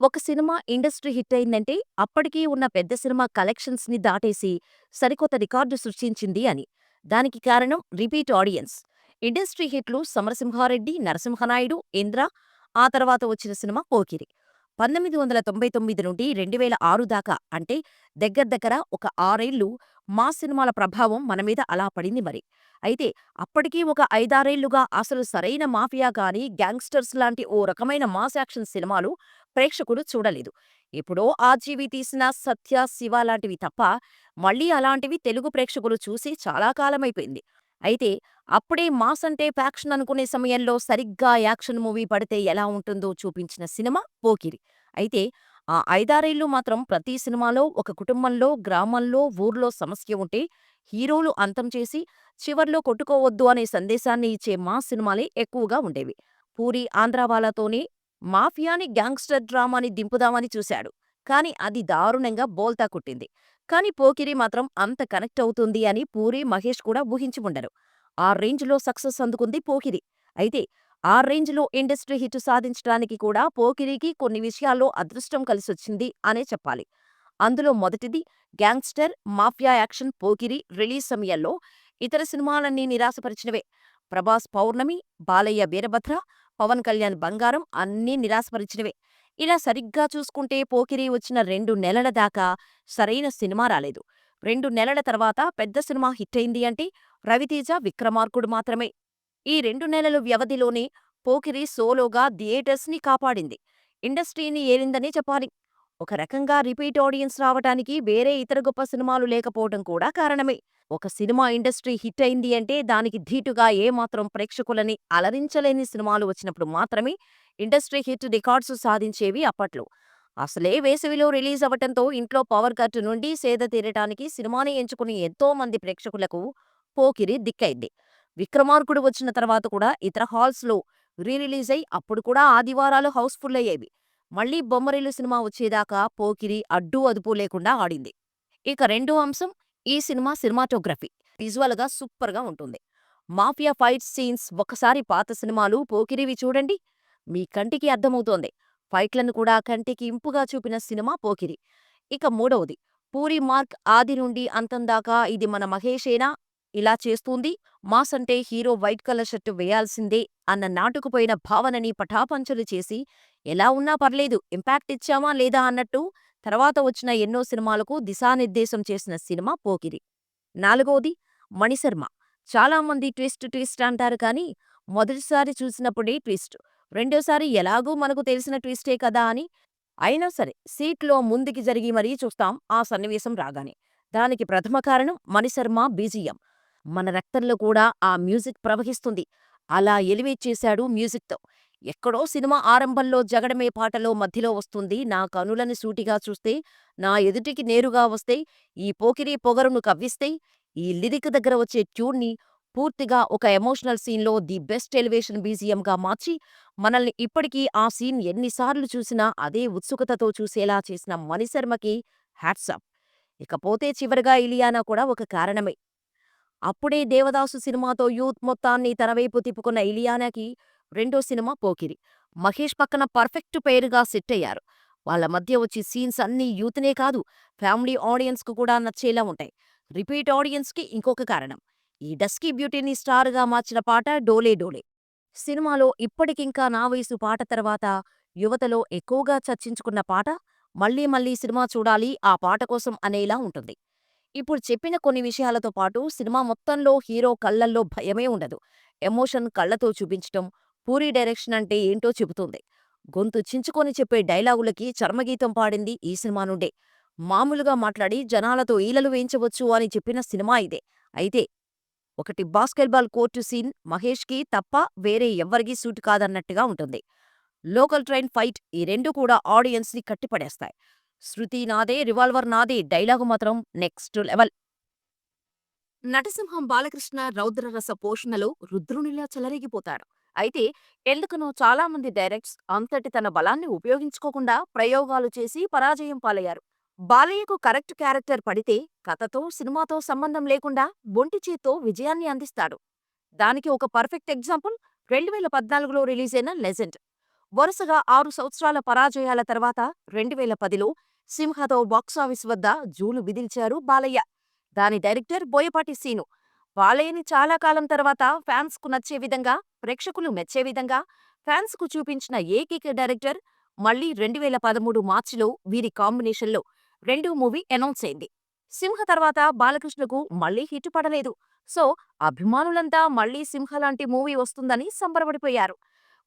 ఒక cinema industry hit అయిందంటే అప్పటికీ ఉన్న పెద్ద సినిమా కలెక్షన్స్ని దాటేసి సరికొత్త రికార్డు సృష్టించింది అని. దానికి కారణం రిపీట్ ఆడియన్స్. ఇండస్ట్రీ హిట్లు సమరసింహారెడ్డి, నరసింహనాయుడు, ఇంద్ర, ఆ తర్వాత వచ్చిన సినిమా పోకిరి. పంతొమ్మిది వందల తొంభై తొమ్మిది నుండి రెండు వేల ఆరు దాకా అంటే దగ్గర దగ్గర ఒక ఆరేళ్ళు మా సినిమాల ప్రభావం మనమీద అలా పడింది మరి. అయితే అప్పటికీ ఒక ఐదారేళ్ళుగా అసలు సరైన మాఫియా గాని గ్యాంగ్స్టర్స్ లాంటి ఓ రకమైన మాస్ యాక్షన్ సినిమాలు ప్రేక్షకులు చూడలేదు. ఎప్పుడో ఆర్జీవి తీసిన 'సత్య', 'శివ' లాంటివి తప్ప మళ్ళీ అలాంటివి తెలుగు ప్రేక్షకులు చూసి చాలా కాలమైపోయింది. అయితే అప్పుడే మాస్ అంటే ఫ్యాక్షన్ అనుకునే సమయంలో సరిగ్గా యాక్షన్ మూవీ పడితే ఎలా ఉంటుందో చూపించిన సినిమా 'పోకిరి'. అయితే ఆ ఐదారేళ్ళు మాత్రం ప్రతి సినిమాలో ఒక కుటుంబంలో, గ్రామంలో, ఊర్లో సమస్య ఉంటే హీరోలు అంతం చేసి చివర్లో కొట్టుకోవద్దు అనే సందేశాన్ని ఇచ్చే మాస్ సినిమాలే ఎక్కువగా ఉండేవి. పూరి ఆంధ్రావాలాతోనే మాఫియాని, గ్యాంగ్స్టర్ డ్రామాని దింపుదామని చూశాడు. కానీ అది దారుణంగా బోల్తా కుట్టింది కానీ 'పోకిరి' మాత్రం అంత కనెక్ట్ అవుతుంది అని పూరి, మహేష్ కూడా ఊహించి ఉండరు. ఆ రేంజ్లో సక్సెస్ అందుకుంది 'పోకిరి'. అయితే ఆ రేంజ్లో ఇండస్ట్రీ హిట్ సాధించడానికి కూడా 'పోకిరికి' కొన్ని విషయాల్లో అదృష్టం కలిసొచ్చింది అనే చెప్పాలి. అందులో మొదటిది gangster, mafia action 'Pokiri' release సమయంలో ఇతర సినిమాలన్నీ నిరాశపరిచినవే. ప్రభాస్ 'పౌర్ణమి', బాలయ్య 'వీరభద్ర', పవన్ కళ్యాణ్ 'బంగారం' అన్నీ నిరాశపరిచినవే. ఇలా సరిగ్గా చూసుకుంటే 'పోకిరి' వచ్చిన రెండు నెలల దాకా సరైన సినిమా రాలేదు. రెండు నెలల తర్వాత పెద్ద సినిమా హిట్టయింది అంటే రవితేజ 'విక్రమార్కుడు' మాత్రమే. ఈ రెండు నెలల వ్యవధిలోనే 'పోకిరి' సోలోగా థియేటర్స్ని కాపాడింది. ఇండస్ట్రీని ఏలిందనే చెప్పాలి. ఒక రకంగా రిపీట్ ఆడియన్స్ రావటానికి వేరే ఇతర గొప్ప సినిమాలు లేకపోవటం కూడా కారణమే. ఒక సినిమా ఇండస్ట్రీ హిట్ అయింది అంటే దానికి ధీటుగా ఏమాత్రం ప్రేక్షకులని అలరించలేని సినిమాలు వచ్చినప్పుడు మాత్రమే ఇండస్ట్రీ హిట్ రికార్డ్స్ సాధించేవి అప్పట్లో. అసలే వేసవిలో రిలీజ్ అవ్వటంతో ఇంట్లో పవర్ కట్ నుండి సేద తీరటానికి సినిమాని ఎంచుకుని ఎంతో మంది ప్రేక్షకులకు 'పోకిరి' దిక్కైంది. 'విక్రమార్కుడు' వచ్చిన తర్వాత కూడా ఇతర హాల్స్లో రీ రిలీజ్ అయి అప్పుడు కూడా ఆదివారాలు హౌస్ఫుల్ అయ్యేవి. మళ్ళీ బొమ్మరిల్లు సినిమా వచ్చేదాకా 'పోకిరి' అడ్డూ అదుపు లేకుండా ఆడింది. ఇక రెండో అంశం ఈ సినిమా సినిమాటోగ్రఫీ. విజువల్గా గా సూపర్గా ఉంటుంది. మాఫియా ఫైట్ సీన్స్ ఒక్కసారి పాత సినిమాలు 'పోకిరి'వి చూడండి. మీ కంటికి అర్థమవుతోంది. ఫైట్లను కూడా కంటికి ఇంపుగా చూపిన సినిమా 'పోకిరి'. ఇక మూడవది పూరి మార్క్ ఆది నుండి అంతం దాకా ఇది మన మహేషేనా ఇలా చేస్తూంది? మాస్ అంటే హీరో వైట్ కలర్ షర్టు వేయాల్సిందే అన్న నాటుకుపోయిన భావనని పటాపంచలు చేసి ఎలా ఉన్నా పర్లేదు ఇంపాక్ట్ ఇచ్చామా లేదా అన్నట్టు తర్వాత వచ్చిన ఎన్నో సినిమాలకు దిశానిర్దేశం చేసిన సినిమా 'పోకిరి'. నాలుగోది మణిశర్మ. చాలామంది ట్విస్ట్ ట్విస్ట్ అంటారు కానీ మొదటిసారి చూసినప్పుడే ట్విస్ట్. రెండోసారి ఎలాగూ మనకు తెలిసిన ట్విస్టే కదా అని అయినా సరే సీట్లో ముందుకి జరిగి మరీ చూస్తాం ఆ సన్నివేశం రాగానే. దానికి ప్రథమ కారణం మణిశర్మ బీజీఎం. మన రక్తంలో కూడా ఆ మ్యూజిక్ ప్రవహిస్తుంది. అలా ఎలివేట్ చేశాడు మ్యూజిక్తో. ఎక్కడో సినిమా ఆరంభంలో జగడమే పాటలో మధ్యలో వస్తుంది నా కనులని సూటిగా చూస్తే, నా ఎదుటికి నేరుగా వస్తే, ఈ పోకిరి పొగరును కవ్విస్తే, ఈ లిరిక్ దగ్గర వచ్చే ట్యూన్ని పూర్తిగా ఒక ఎమోషనల్ సీన్లో ది బెస్ట్ ఎలివేషన్ బీజియంగా మార్చి మనల్ని ఇప్పటికీ ఆ సీన్ ఎన్నిసార్లు చూసినా అదే ఉత్సుకతతో చూసేలా చేసిన మణిశర్మకి హ్యాట్సప్ ఇకపోతే చివరగా ఇలియానా కూడా ఒక కారణమే. అప్పుడే 'దేవదాసు' సినిమాతో యూత్ మొత్తాన్ని తనవైపు తిప్పుకున్న ఇలియానాకి రెండో సినిమా 'పోకిరి'. మహేష్ పక్కన పర్ఫెక్ట్ పెయిర్గా సెట్టయ్యారు. వాళ్ళ మధ్య వచ్చే సీన్స్ అన్నీ యూత్నే కాదు ఫ్యామిలీ ఆడియన్స్కు కూడా నచ్చేలా ఉంటాయి. రిపీట్ ఆడియన్స్కి ఇంకొక కారణం. ఈ డస్కీ బ్యూటీని స్టార్గా మార్చిన పాట 'డోలే డోలే'. సినిమాలో ఇప్పటికింకా నా వయసు పాట తర్వాత యువతలో ఎక్కువగా చర్చించుకున్న పాట. మళ్ళీ మళ్ళీ సినిమా చూడాలి ఆ పాట కోసం అనేలా ఉంటుంది. ఇప్పుడు చెప్పిన కొన్ని విషయాలతో పాటు సినిమా మొత్తంలో హీరో కళ్ళల్లో భయమే ఉండదు. ఎమోషన్ కళ్ళతో చూపించటం, పూరి డైరెక్షన్ అంటే ఏంటో చెబుతుంది. గొంతు చించుకొని చెప్పే డైలాగులకి చర్మగీతం పాడింది ఈ సినిమా నుండే. మామూలుగా మాట్లాడి జనాలతో ఈలలు వేయించవచ్చు అని చెప్పిన సినిమా ఇదే. అయితే ఒకటి బాస్కెట్బాల్ కోర్టు సీన్ మహేష్కి తప్ప వేరే ఎవ్వరికీ సూట్ కాదన్నట్టుగా ఉంటుంది. లోకల్ ట్రైన్ ఫైట్ ఈ రెండు కూడా ఆడియన్స్ని కట్టిపడేస్తాయి. శృతి నాదే రివాల్వర్ నాదే డైలాగు మాత్రం నెక్స్ట్ లెవెల్. నటసింహం బాలకృష్ణ రౌద్రరస పోషణలో రుద్రునిలా చెలరేగిపోతాడు. అయితే ఎందుకనో చాలామంది డైరెక్ట్స్ అంతటి తన బలాన్ని ఉపయోగించుకోకుండా ప్రయోగాలు చేసి పరాజయం పాలయ్యారు. బాలయ్యకు కరెక్ట్ క్యారెక్టర్ పడితే కథతో, సినిమాతో సంబంధం లేకుండా బొంటి చేత్తో విజయాన్ని అందిస్తాడు. దానికి ఒక పర్ఫెక్ట్ ఎగ్జాంపుల్ రెండు వేల పద్నాలుగులో రిలీజైన 'లెజెండ్'. వరుసగా ఆరు సంవత్సరాల పరాజయాల తర్వాత రెండు వేల పదిలో సింహతో బాక్సాఫీస్ వద్ద జూలు విదిల్చారు బాలయ్య. దాని డైరెక్టర్ బోయపాటి సీను. బాలయ్యని చాలా కాలం తర్వాత ఫ్యాన్స్కు నచ్చే విధంగా, ప్రేక్షకులు మెచ్చే విధంగా ఫ్యాన్స్కు చూపించిన ఏకైక డైరెక్టర్ మళ్ళీ రెండు వేల పదమూడు మార్చిలో వీరి కాంబినేషన్లో రెండో మూవీ అనౌన్స్ అయింది. సింహ తర్వాత బాలకృష్ణకు మళ్ళీ హిట్ పడలేదు. సో అభిమానులంతా మళ్ళీ సింహ లాంటి మూవీ వస్తుందని సంబరపడిపోయారు.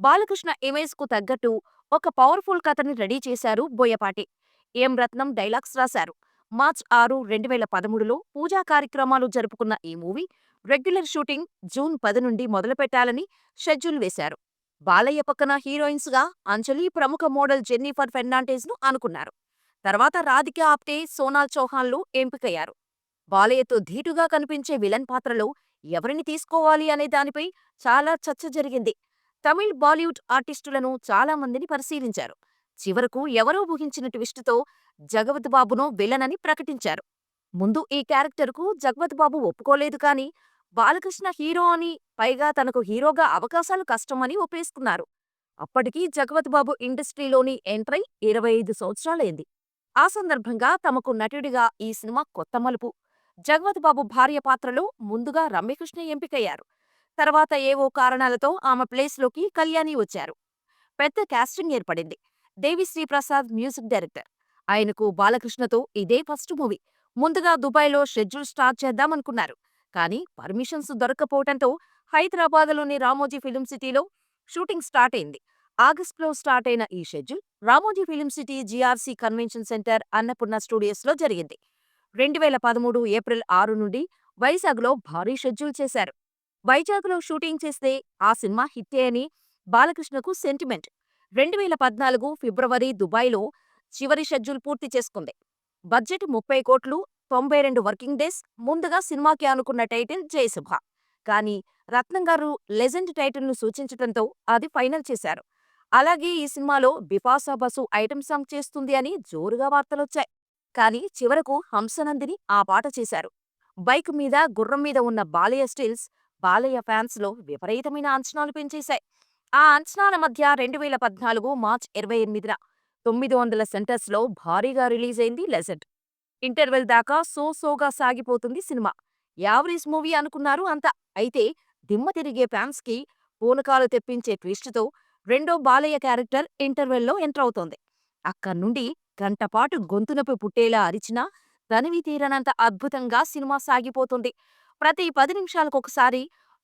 బాలకృష్ణ ఇమేజ్కు తగ్గట్టు ఒక పవర్ఫుల్ కథని రెడీ చేశారు బోయపాటి. ఎం రత్నం డైలాగ్స్ రాశారు. మార్చ్ ఆరు, రెండు వేల పదమూడులో పూజా కార్యక్రమాలు జరుపుకున్న ఈ మూవీ రెగ్యులర్ షూటింగ్ జూన్ పది నుండి మొదలుపెట్టాలని షెడ్యూల్ వేశారు. బాలయ్య పక్కన హీరోయిన్స్గా అంజలి, ప్రముఖ మోడల్ జెన్నిఫర్ ఫెర్నాండేజ్ను అనుకున్నారు. తర్వాత రాధిక ఆప్టే, సోనాల్ చౌహాన్లు ఎంపికయ్యారు. బాలయ్యతో ధీటుగా కనిపించే విలన్ పాత్రలో ఎవరిని తీసుకోవాలి అనే దానిపై చాలా చర్చ జరిగింది. తమిళ్, బాలీవుడ్ ఆర్టిస్టులను చాలా మందిని పరిశీలించారు. చివరకు ఎవరో ఊహించిన ట్విస్టుతో జగపతి బాబును విలనని ప్రకటించారు. ముందు ఈ క్యారెక్టర్కు జగపతి బాబు ఒప్పుకోలేదు కానీ బాలకృష్ణ హీరో అని, పైగా తనకు హీరోగా అవకాశాలు కష్టమని ఒప్పేసుకున్నారు. అప్పటికి జగపతి బాబు ఇండస్ట్రీలోని ఎంట్రై ఇరవై ఐదు సంవత్సరాలైంది. ఆ సందర్భంగా తమకు నటుడిగా ఈ సినిమా కొత్త మలుపు. జగపతి బాబు భార్య పాత్రలో ముందుగా రమ్యకృష్ణ ఎంపికయ్యారు. తర్వాత ఏవో కారణాలతో ఆమె ప్లేస్లోకి కళ్యాణి వచ్చారు. పెద్ద కాస్టింగ్ ఏర్పడింది. Devi Sri Prasad music director. ఆయనకు బాలకృష్ణతో ఇదే ఫస్ట్ మూవీ. ముందుగా దుబాయ్లో షెడ్యూల్ స్టార్ట్ చేద్దామనుకున్నారు. కానీ పర్మిషన్స్ దొరక్కపోవటంతో హైదరాబాద్లోని రామోజీ ఫిలిం సిటీలో షూటింగ్ స్టార్ట్ అయింది. ఆగస్టులో స్టార్ట్ అయిన ఈ schedule Ramoji film city GRC convention centre Annapurna స్టూడియోస్లో జరిగింది. రెండు వేల పదమూడు ఏప్రిల్ ఆరు నుండి వైజాగ్లో భారీ షెడ్యూల్ చేశారు. వైజాగ్లో షూటింగ్ చేస్తే ఆ సినిమా హిట్టే అని బాలకృష్ణకు సెంటిమెంట్. రెండు వేల పద్నాలుగు ఫిబ్రవరి దుబాయ్లో చివరి షెడ్యూల్ పూర్తి చేసుకుంది. బడ్జెట్ ముప్పై కోట్లు, తొంభై రెండు వర్కింగ్ డేస్. ముందుగా సినిమాకి అనుకున్న టైటిల్ జయసుభ. కానీ రత్నం గారు లెజెండ్ టైటిల్ను సూచించటంతో అది ఫైనల్ చేశారు. అలాగే ఈ సినిమాలో బిపాసా బసు ఐటమ్ సాంగ్ చేస్తుంది అని జోరుగా వార్తలొచ్చాయి. కానీ చివరకు హంసనందిని ఆ పాట చేశారు. బైక్ మీద, గుర్రం మీద ఉన్న బాలయ్య స్టిల్స్ బాలయ్య ఫ్యాన్స్లో విపరీతమైన అంచనాలు పెంచేశాయి. ఆ అంచనాల మధ్య రెండు వేల పద్నాలుగు మార్చ్ ఇరవై ఎనిమిదిన తొమ్మిది వందల సెంటర్స్లో భారీగా రిలీజ్ అయింది లెజెండ్. ఇంటర్వెల్ దాకా సో సోగా సాగిపోతుంది సినిమా. యావరేజ్ మూవీ అనుకున్నారు అంతా. అయితే దిమ్మ తిరిగే ఫ్యాన్స్కి పూనకాలు తెప్పించే ట్విస్ట్తో రెండో బాలయ్య క్యారెక్టర్ ఇంటర్వెల్లో ఎంటర్ ఎంటరవుతోంది. అక్కడ్నుండి గంటపాటు గొంతునొప్పి పుట్టేలా అరిచినా తనివి తీరనంత అద్భుతంగా సినిమా సాగిపోతుంది. ప్రతి పది నిమిషాలకొకసారి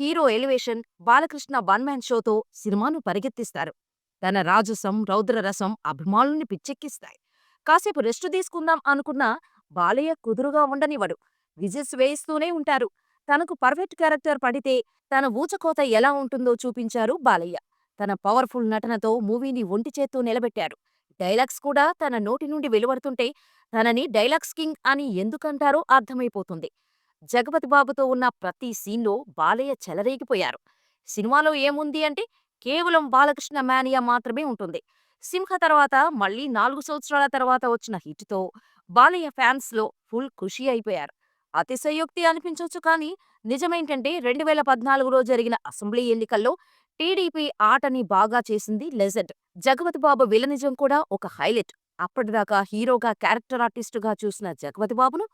hero elevation, Balakrishna one man షోతో సినిమాను పరిగెత్తిస్తారు. తన రాజసం, రౌద్రరసం అభిమానుల్ని పిచ్చెక్కిస్తాయి. కాసేపు రెస్ట్ తీసుకుందాం అనుకున్నా బాలయ్య కుదురుగా ఉండనివ్వడు. విజిల్స్ వేయిస్తూనే ఉంటారు. తనకు పర్ఫెక్ట్ క్యారెక్టర్ పడితే తన ఊచకోత ఎలా ఉంటుందో చూపించారు బాలయ్య. తన పవర్ఫుల్ నటనతో మూవీని ఒంటి చేత్తో నిలబెట్టారు. డైలాగ్స్ కూడా తన నోటి నుండి వెలువడుతుంటే తనని డైలాగ్స్ కింగ్ అని ఎందుకంటారో అర్థమైపోతుంది. జగపతి బాబుతో ఉన్న ప్రతి సీన్లో బాలయ్య చెలరేగిపోయారు. సినిమాలో ఏముంది అంటే కేవలం బాలకృష్ణ మేనియా మాత్రమే ఉంటుంది. సింహ తర్వాత మళ్ళీ నాలుగు సంవత్సరాల తర్వాత వచ్చిన హిట్తో బాలయ్య ఫ్యాన్స్లో ఫుల్ ఖుషీ అయిపోయారు. అతిశయోక్తి అనిపించవచ్చు కానీ నిజమేంటంటే రెండు వేల పద్నాలుగులో జరిగిన అసెంబ్లీ ఎన్నికల్లో టీడీపీ ఆటని బాగా చేసింది లెజెండ్. జగపతి బాబు విలనిజం కూడా ఒక హైలైట్. అప్పటిదాకా హీరోగా, క్యారెక్టర్ ఆర్టిస్టుగా చూసిన జగపతి బాబును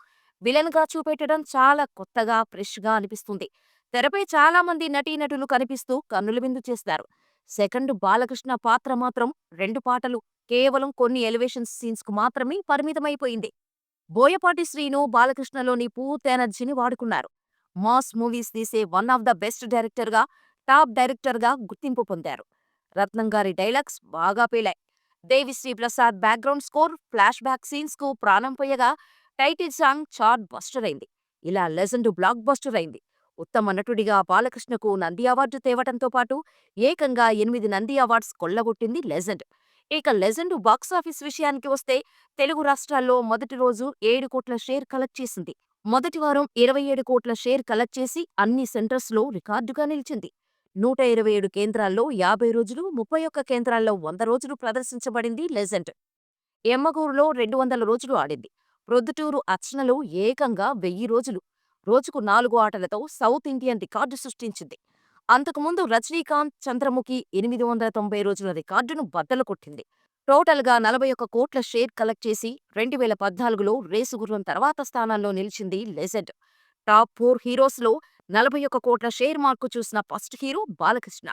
విలన్గా చూపెట్టడం చాలా కొత్తగా, ఫ్రెష్గా అనిపిస్తుంది. తెరపై చాలా మంది నటీనటులు కనిపిస్తూ కన్నుల విందు చేస్తారు. సెకండ్ బాలకృష్ణ పాత్ర మాత్రం రెండు పాటలు, కేవలం కొన్ని ఎలివేషన్ సీన్స్కు మాత్రమే పరిమితమైపోయింది. బోయపాటి శ్రీను బాలకృష్ణలోని పూర్తి ఎనర్జీని వాడుకున్నారు. మాస్ మూవీస్ తీసే వన్ ఆఫ్ ద బెస్ట్ డైరెక్టర్గా, టాప్ డైరెక్టర్గా గుర్తింపు పొందారు. రత్నం గారి డైలాగ్స్ బాగా పేలాయి. Devi Sri Prasad background score, flash back సీన్స్కు ప్రాణం పోయగా టైటిల్ సాంగ్ చార్ట్ బస్టర్ అయింది. ఇలా లెజెండ్ బ్లాక్ బస్టర్ అయింది. ఉత్తమ నటుడిగా బాలకృష్ణకు నంది అవార్డు తేవటంతో పాటు ఏకంగా ఎనిమిది నంది అవార్డ్స్ కొల్లగొట్టింది లెజెండ్. ఇక లెజెండ్ బాక్సాఫీస్ విషయానికి వస్తే తెలుగు రాష్ట్రాల్లో మొదటి రోజు ఏడు కోట్ల షేర్ కలెక్ట్ చేసింది. మొదటి వారం ఇరవై ఏడు కోట్ల షేర్ కలెక్ట్ చేసి అన్ని సెంటర్స్లో రికార్డుగా నిలిచింది. నూట ఇరవై ఏడు కేంద్రాల్లో యాభై రోజులు, ముప్పై ఒక్క కేంద్రాల్లో వంద రోజులు ప్రదర్శించబడింది లెజెండ్. ఎమ్మగూరులో రెండు వందల రోజులు ఆడింది. ప్రొద్దుటూరు అర్చనలో ఏకంగా వెయ్యి రోజులు. రోజుకు నాలుగు ఆటలతో సౌత్ ఇండియన్ రికార్డు సృష్టించింది. అంతకుముందు రజనీకాంత్, చంద్రముఖి ఎనిమిది వందల తొంభై రోజుల రికార్డును బద్దలు కొట్టింది. టోటల్‌గా నలభై ఒక్క కోట్ల షేర్ కలెక్ట్ చేసి రెండు వేల పద్నాలుగులో రేసు గుర్రం తర్వాత స్థానంలో నిలిచింది లెజెండ్. టాప్ ఫోర్ హీరోస్‌లో నలభై ఒక్క కోట్ల షేర్ మార్కు చూసిన ఫస్ట్ హీరో బాలకృష్ణ.